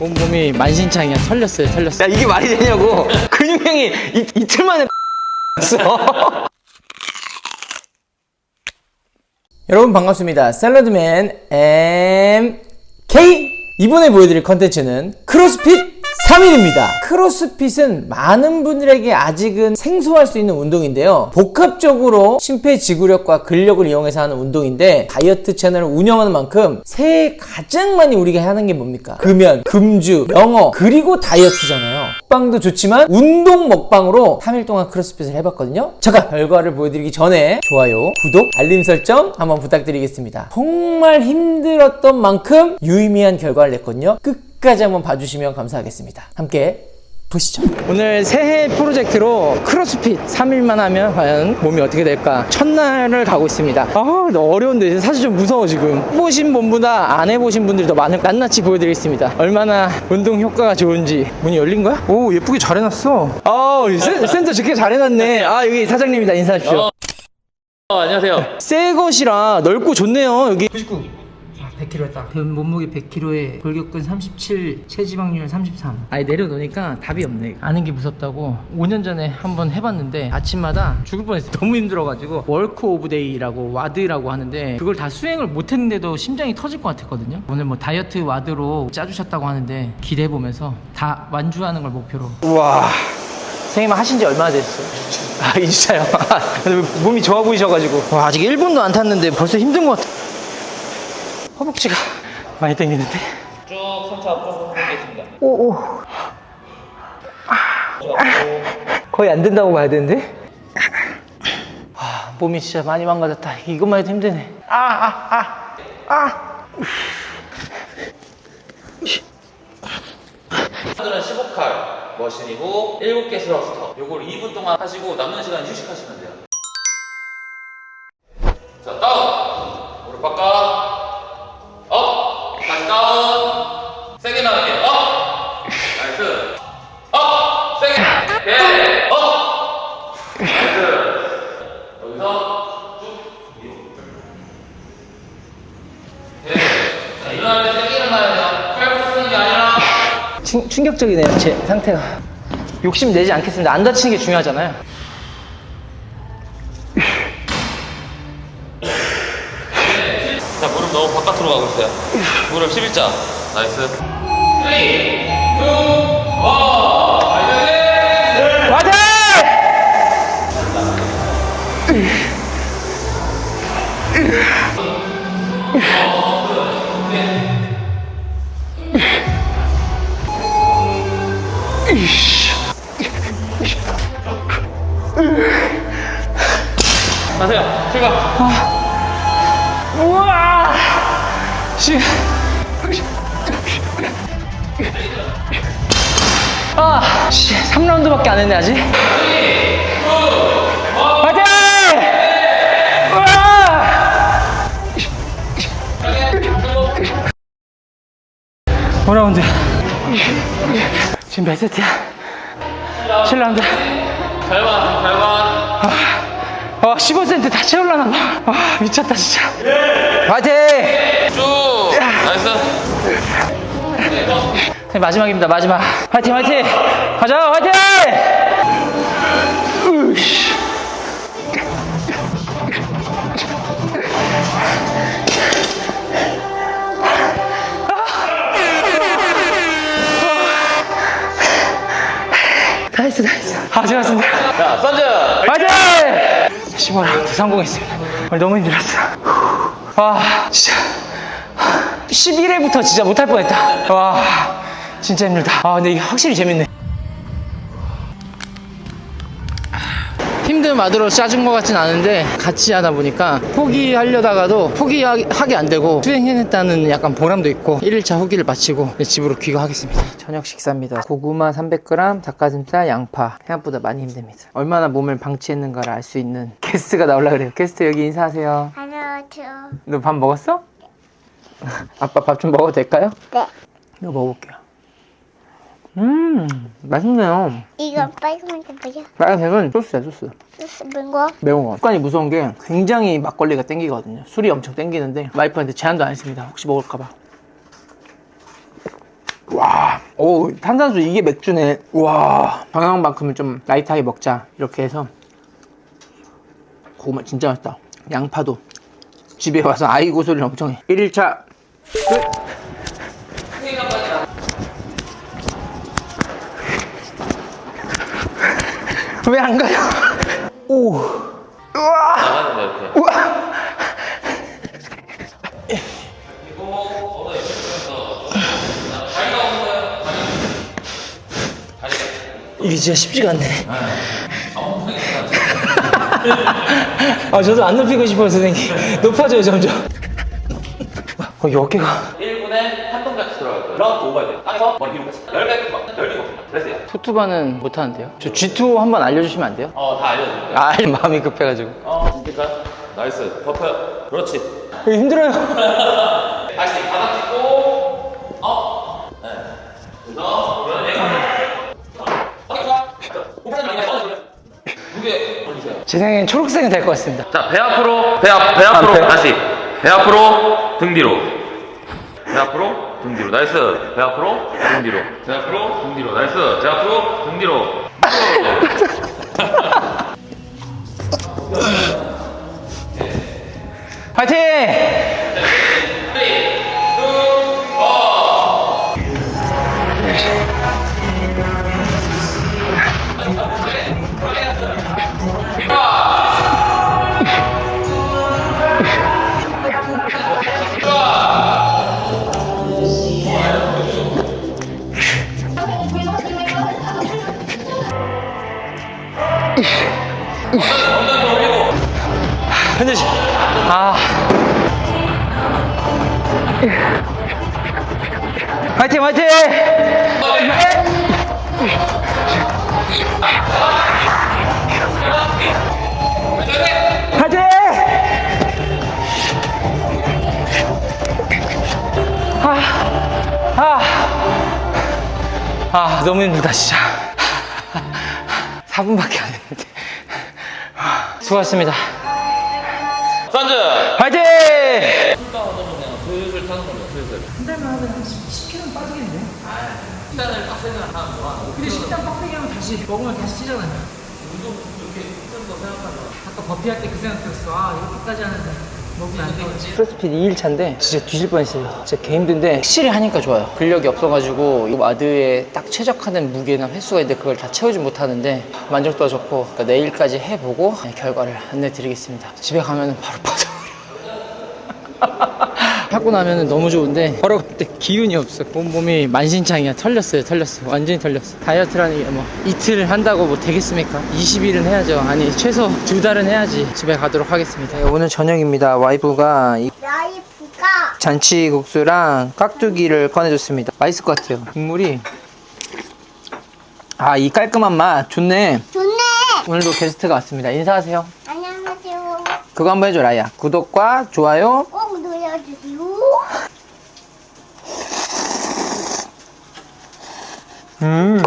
온 몸이 만신창이야. 털렸어요, 털렸어. 야, 이게 말이 되냐고. 근육량이 이, 이틀 만에 어 여러분 반갑습니다. 샐러드맨 MK 이번에 보여드릴 컨텐츠는 크로스핏 3일입니다. 크로스핏은 많은 분들에게 아직은 생소할 수 있는 운동인데요. 복합적으로 심폐지구력과 근력을 이용해서 하는 운동인데 다이어트 채널을 운영하는 만큼 새해 가장 많이 우리가 하는 게 뭡니까? 금연, 금주, 영어, 그리고 다이어트잖아요. 먹방도 좋지만 운동 먹방으로 3일 동안 크로스핏을 해봤거든요. 잠깐 결과를 보여드리기 전에 좋아요, 구독, 알림 설정 한번 부탁드리겠습니다. 정말 힘들었던 만큼 유의미한 결과를 냈거든요. 끝 까지 한번 봐주시면 감사하겠습니다. 함께 보시죠. 오늘 새해 프로젝트로 크로스핏 3일만 하면 과연 몸이 어떻게 될까? 첫날을 가고 있습니다. 아, 너무 어려운데 사실 좀 무서워 지금. 해보신 분보다 안 해보신 분들이 더 많을 낱낱이 보여드리겠습니다. 얼마나 운동 효과가 좋은지. 문이 열린 거야? 오, 예쁘게 잘 해놨어. 아, 센, 센터 좋게 잘 해놨네. 아, 여기 사장님이다. 인사하십시오. 어, 안녕하세요. 새 것이라 넓고 좋네요. 여기 99. 100kg 했다. 몸무게 100kg에 골격근 37, 체지방률 33. 아예 내려놓으니까 답이 없네. 아는 게 무섭다고 5년 전에 한번 해봤는데 아침마다 죽을 뻔했어. 너무 힘들어가지고 월크 오브 데이라고 와드라고 하는데 그걸 다 수행을 못했는데도 심장이 터질 것 같았거든요. 오늘 뭐 다이어트 와드로 짜주셨다고 하는데 기대해 보면서 다 완주하는 걸 목표로. 우와. 선생님 하신 지 얼마나 됐어요? 아, 2주차요? 몸이 좋아 보이셔가지고. 와, 아직 1분도 안 탔는데 벌써 힘든 것 같아. 허벅지가 많이 당기는데? 쭉 상체 앞으로 보겠습니다. 오오. 거의 안 된다고 봐야 되는데? 아, 몸이 진짜 많이 망가졌다. 이것만 해도 힘드네. 아, 아, 아, 아. 오늘은 15칼 머신이고 7개 스러스터. 요걸 2분 동안 하시고 남는 시간 휴식하시면 돼요. 충, 충격적이네요, 제 상태가. 욕심 내지 않겠습니다. 안 다치는 게 중요하잖아요. 자, 무릎 너무 바깥으로 가고 있어요. 무릎 11자. 나이스. 3, 2, 1. 화이팅! 가세요. 5라운드. 지금 몇 세트야? 7라운드. 절반, 절반. 아, 15cm 다 채울라나 봐. 아, 미쳤다, 진짜. 화이팅! 쭉. 나이스. 네, 마지막입니다, 마지막. 화이팅, 화이팅! 가자, 화이팅! 으이씨. 아, 수고하셨습니다. 자, 선즈. 화이팅! 15라운드 성공했습니다. 오늘 너무 힘들었어. 와, 진짜. 11회부터 진짜 못할 뻔 했다. 와, 진짜 힘들다. 아, 근데 이게 확실히 재밌네. 마드로 짜준 것 같진 않은데 같이 하다 보니까 포기하려다가도 포기하게 안 되고 수행해냈다는 약간 보람도 있고 1일차 후기를 마치고 집으로 귀가하겠습니다 저녁 식사입니다 고구마 300g 닭가슴살 양파 생각보다 많이 힘듭니다 얼마나 몸을 방치했는가를 알 수 있는 게스트가 나오려 그래요 게스트 여기 인사하세요 안녕하세요. 너 밥 먹었어? 아빠 밥 좀 먹어도 될까요? 네. 이거 먹어볼게요 음 맛있네요 이거 빨간 게 뭐야? 빨간색은 소스야 소스 소스 맹거 매운 거. 습관이 무서운 게 굉장히 막걸리가 땡기거든요. 술이 엄청 땡기는데 와이프한테 제한도 안 했습니다. 혹시 먹을까봐. 와, 오 탄산수 이게 맥주네. 와, 방향만큼은 좀 라이트하게 먹자 이렇게 해서 고구마 진짜 맛있다. 양파도 집에 와서 아이 고 소리를 엄청 해. 1일차 왜 안 가요? 오. 우와. 다리. 이게 진짜 쉽지가 않네. 아, 저도 안 높이고 싶어요, 선생님. 높아져요, 점점. 어, 어깨가. 1분에 한 동작 들어갈 거예요. 라운드 오버야 돼요. 땅에서 머리 위로 같이. 열개 막 열개고 그랬어요. 투투바는 못하는데요? 저 G2 한번 알려주시면 안 돼요? 어, 다 알려드릴게요. 아, 마음이 급해가지고. 어, 진짜까? 나이스. 버퍼. 그렇지. 이거 힘들어요. 다시 바닥 짚고 업. 네. 그래서 그러면 올리세요. 제 생각엔 초록색은 될것 같습니다. 자, 배 앞으로, 배, 앞, 배 앞으로, 배. 다시. 배 앞으로, 등 뒤로. 배 앞으로, 등 뒤로. 나이스. 배 앞으로, 등 뒤로. 배 앞으로, 등 뒤로. 나이스. 배 앞으로, 등 뒤로. 파이팅! 화이팅, 화이팅! 화이팅! 아, 아, 아, 너무 힘들다, 진짜. 4분밖에 안 했는데. 수고하셨습니다. 선즈! 화이팅! 슬슬 타는 겁니다, 슬슬. 한 달만 하면 한 10kg는 빠지겠네? 아, 식단을 빡세게 하는 거랑 근데 식단 빡세게 하면 다시 먹으면 다시 찌잖아요. 운동 이렇게 좀더 생각하면 아까 버피 할 때 그 생각했어. 아 이렇게까지 하는데 먹으면 안 되겠지. 크로스핏 2일차인데 진짜 뒤질 뻔했어요. 진짜 개 힘든데 확실히 하니까 좋아요. 근력이 없어가지고 이 와드에 딱 최적화된 무게나 횟수가 있는데 그걸 다 채우지 못하는데 만족도가 좋고 그러니까 내일까지 해보고 네, 결과를 안내드리겠습니다. 집에 가면 바로 빠져. 하고 나면 너무 좋은데 걸어갈 때 기운이 없어. 온몸이 만신창이야. 털렸어요, 털렸어. 완전히 털렸어. 다이어트라는 게 뭐 이틀 한다고 뭐 되겠습니까? 20일은 해야죠. 아니 최소 두 달은 해야지. 집에 가도록 하겠습니다. 네, 오늘 저녁입니다. 와이프가 이 라이프가 잔치국수랑 깍두기를 꺼내줬습니다. 맛있을 것 같아요. 국물이 아 이 깔끔한 맛 좋네. 좋네. 오늘도 게스트가 왔습니다. 인사하세요. 안녕하세요. 그거 한번 해줘 라야. 구독과 좋아요. 꼭. 음.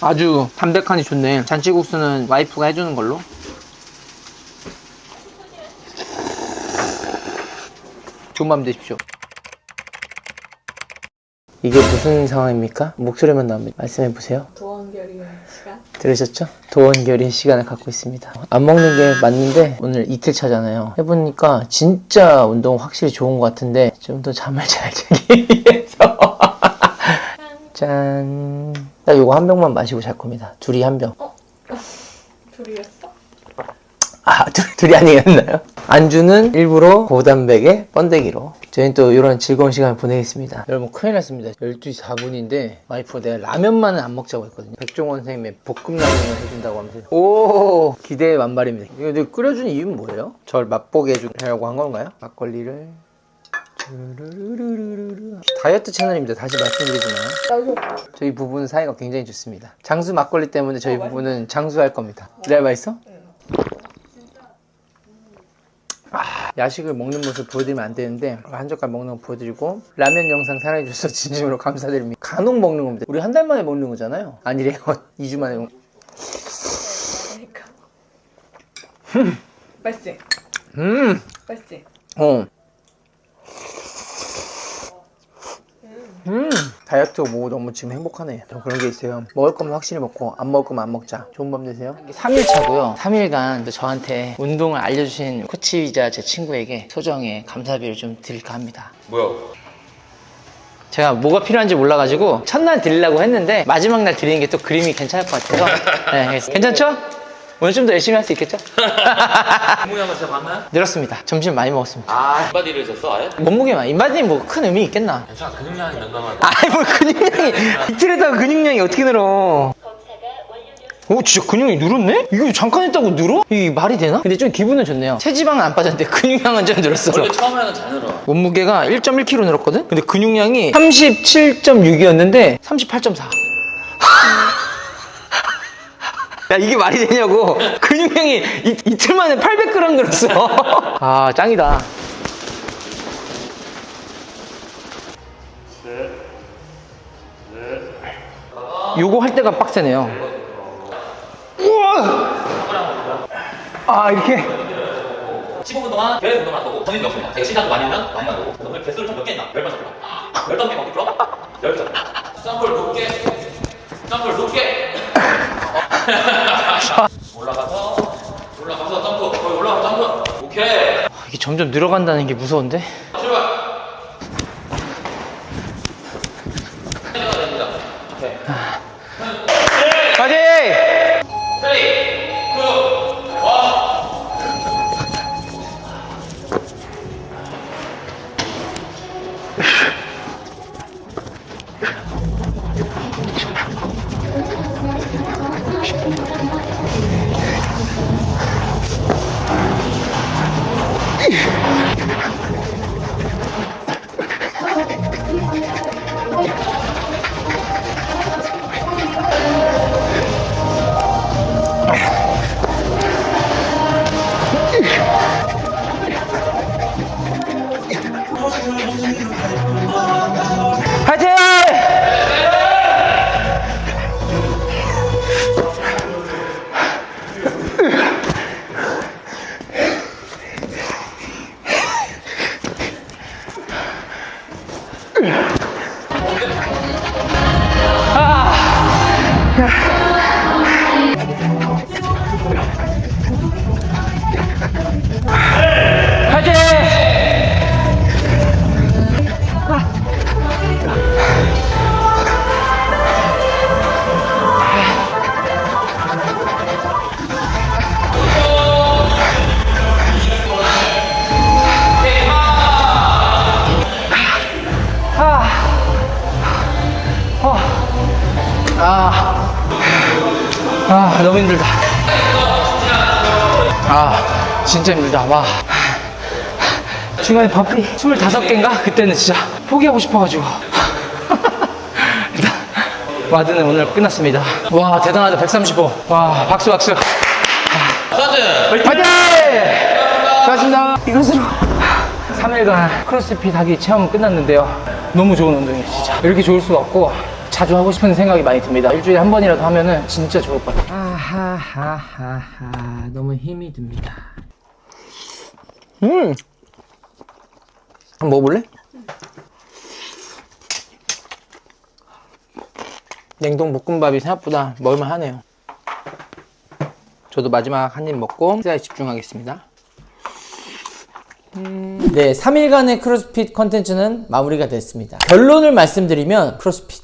아주 담백하니 좋네. 잔치국수는 와이프가 해주는 걸로. 좋은 밤 되십시오. 이게 무슨 상황입니까? 목소리만 나옵니다. 말씀해 보세요. 들으셨죠? 도원결의 시간을 갖고 있습니다. 안 먹는 게 맞는데 오늘 이틀 차잖아요. 해보니까 진짜 운동 확실히 좋은 것 같은데 좀 더 잠을 잘 자기 위해서 짠. 나 요거 한 병만 마시고 잘 겁니다. 둘이 한 병. 둘이었어? 아, 둘, 둘이 아니겠나요? 안주는 일부러 고단백의 번데기로. 저희는 또 이런 즐거운 시간을 보내겠습니다. 여러분, 큰일 났습니다. 12시 4분인데, 와이프가 내가 라면만은 안 먹자고 했거든요. 백종원 선생님의 볶음라면을 해준다고 하면서. 오, 기대의 만발입니다. 이거 끓여준 이유는 뭐예요? 절 맛보게 해주려고 한 건가요? 막걸리를. 다이어트 채널입니다. 다시 말씀드리지만. 저희 부부는 사이가 굉장히 좋습니다. 장수 막걸리 때문에 저희 부부는 장수할 겁니다. 네, 맛있어? 아, 야식을 먹는 모습 보여드리면 안 되는데 한 젓갈 먹는 거 보여드리고 라면 영상 사랑해주셔서 진심으로 감사드립니다. 간혹 먹는 겁니다. 우리 한 달 만에 먹는 거잖아요. 아니래요. 2주 만에. 먹... 그러니까. 맛있지? 음, 맛있지? 어 음 다이어트 뭐 너무 지금 행복하네. 저 그런 게 있어요. 먹을 거면 확실히 먹고 안 먹을 거면 안 먹자. 좋은 밤 되세요. 3일 차고요. 3일간 저한테 운동을 알려주신 코치이자 제 친구에게 소정의 감사비를 좀 드릴까 합니다. 뭐야? 제가 뭐가 필요한지 몰라가지고 첫날 드리려고 했는데 마지막 날 드리는 게 또 그림이 괜찮을 것 같아서. 네, 괜찮죠? 오늘 좀 더 열심히 할 수 있겠죠? 몸무게한번 제가 봤나요? 늘었습니다 점심 많이 먹었습니다 아, 인바디를 졌어 아예? 몸무게만 인바디는 뭐큰 의미 있겠나 괜찮아 근육량이 늘어나면 아이 뭐 근육량이 이틀에다가 근육량이 어떻게 늘어 오 진짜 근육이 늘었네? 이거 잠깐 했다고 늘어? 이게 말이 되나? 근데 좀 기분은 좋네요 체지방은 안 빠졌는데 근육량은 좀 늘었어 원래 처음에는 잘 늘어 몸무게가 1.1kg 늘었거든? 근데 근육량이 37.6이었는데 38.4 야 이게 말이 되냐고. 근육량이 이, 이 틀 만에 800g 늘었어. 아 짱이다. 요거 할 때가 빡세네요. 우와! 아 이렇게. 15분 동안 계속 운동을 하고 저는 몇 분이야? 제가 시간도 많이 나면 많이 나고. 오늘 개수를 좀몇 개 했나? 10번 잡고 15개 먹기 풀어? 10개 잡고 sample 높게. sample 높게 올라가서 올라가서 점프. 거기 올라가서 점프. 오케이. 이게 점점 늘어간다는 게 무서운데 Yeah. 화이팅! 아, 너무 힘들다. 아, 진짜 힘들다. 와. 중간에 버피 25개인가? 그때는 진짜 포기하고 싶어가지고. 일단, 와드는 오늘 끝났습니다. 와, 대단하다. 135. 와, 박수, 박수. 서든 파이팅! 수고하셨습니다. 이것으로 3일간 크로스핏 하기 체험 끝났는데요. 너무 좋은 운동이에요, 진짜. 이렇게 좋을 수가 없고, 자주 하고 싶은 생각이 많이 듭니다. 일주일에 한 번이라도 하면은 진짜 좋을 것 같아요. 아하하하하. 너무 힘이 듭니다. 음! 한번 먹어볼래? 냉동 볶음밥이 생각보다 먹을만하네요. 저도 마지막 한 입 먹고 식사에 집중하겠습니다. 네, 3일간의 크로스핏 컨텐츠는 마무리가 됐습니다. 결론을 말씀드리면 크로스핏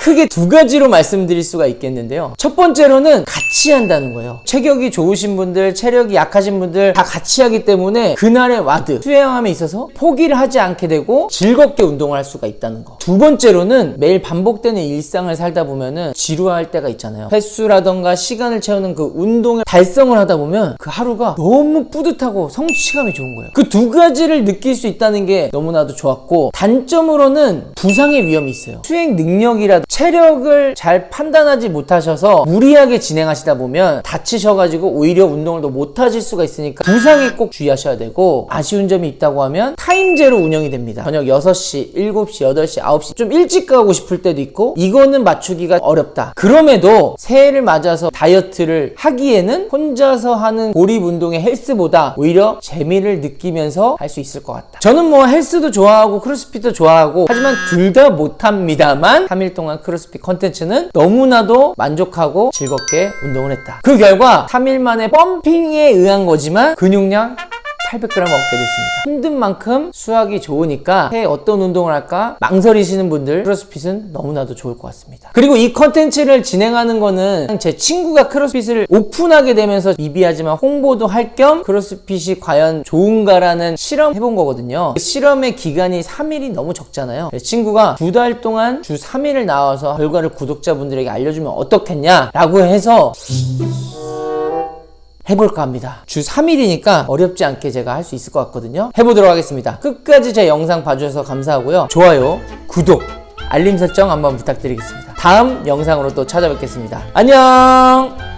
크게 두 가지로 말씀드릴 수가 있겠는데요. 첫 번째로는 같이 한다는 거예요. 체격이 좋으신 분들, 체력이 약하신 분들 다 같이 하기 때문에 그날의 와드, 수행함에 있어서 포기를 하지 않게 되고 즐겁게 운동을 할 수가 있다는 거. 두 번째로는 매일 반복되는 일상을 살다 보면은 지루할 때가 있잖아요. 횟수라던가 시간을 채우는 그 운동을 달성을 하다 보면 그 하루가 너무 뿌듯하고 성취감이 좋은 거예요. 그 두 가지를 느낄 수 있다는 게 너무나도 좋았고 단점으로는 부상의 위험이 있어요. 수행 능력이라든가 체력을 잘 판단하지 못하셔서 무리하게 진행하시다 보면 다치셔가지고 오히려 운동을 더 못하실 수가 있으니까 부상에 꼭 주의하셔야 되고 아쉬운 점이 있다고 하면 타임제로 운영이 됩니다. 저녁 6시, 7시, 8시, 9시 좀 일찍 가고 싶을 때도 있고 이거는 맞추기가 어렵다. 그럼에도 새해를 맞아서 다이어트를 하기에는 혼자서 하는 고립 운동의 헬스보다 오히려 재미를 느끼면서 할 수 있을 것 같다. 저는 뭐 헬스도 좋아하고 크로스핏도 좋아하고 하지만 둘 다 못합니다만 3일 동안 크로스핏 컨텐츠는 너무나도 만족하고 즐겁게 운동을 했다. 그 결과 3일 만에 펌핑에 의한 거지만 근육량 800g 얻게 됐습니다. 힘든 만큼 수학이 좋으니까 해 어떤 운동을 할까 망설이시는 분들 크로스핏은 너무나도 좋을 것 같습니다. 그리고 이 컨텐츠를 진행하는 거는 제 친구가 크로스핏을 오픈하게 되면서 미비하지만 홍보도 할 겸 크로스핏이 과연 좋은가라는 실험 해본 거거든요. 그 실험의 기간이 3일이 너무 적잖아요. 친구가 두 달 동안 주 3일을 나와서 결과를 구독자분들에게 알려주면 어떻겠냐라고 해서 해볼까 합니다. 주 3일이니까 어렵지 않게 제가 할 수 있을 것 같거든요. 해보도록 하겠습니다. 끝까지 제 영상 봐주셔서 감사하고요. 좋아요, 구독, 알림 설정 한번 부탁드리겠습니다. 다음 영상으로 또 찾아뵙겠습니다. 안녕!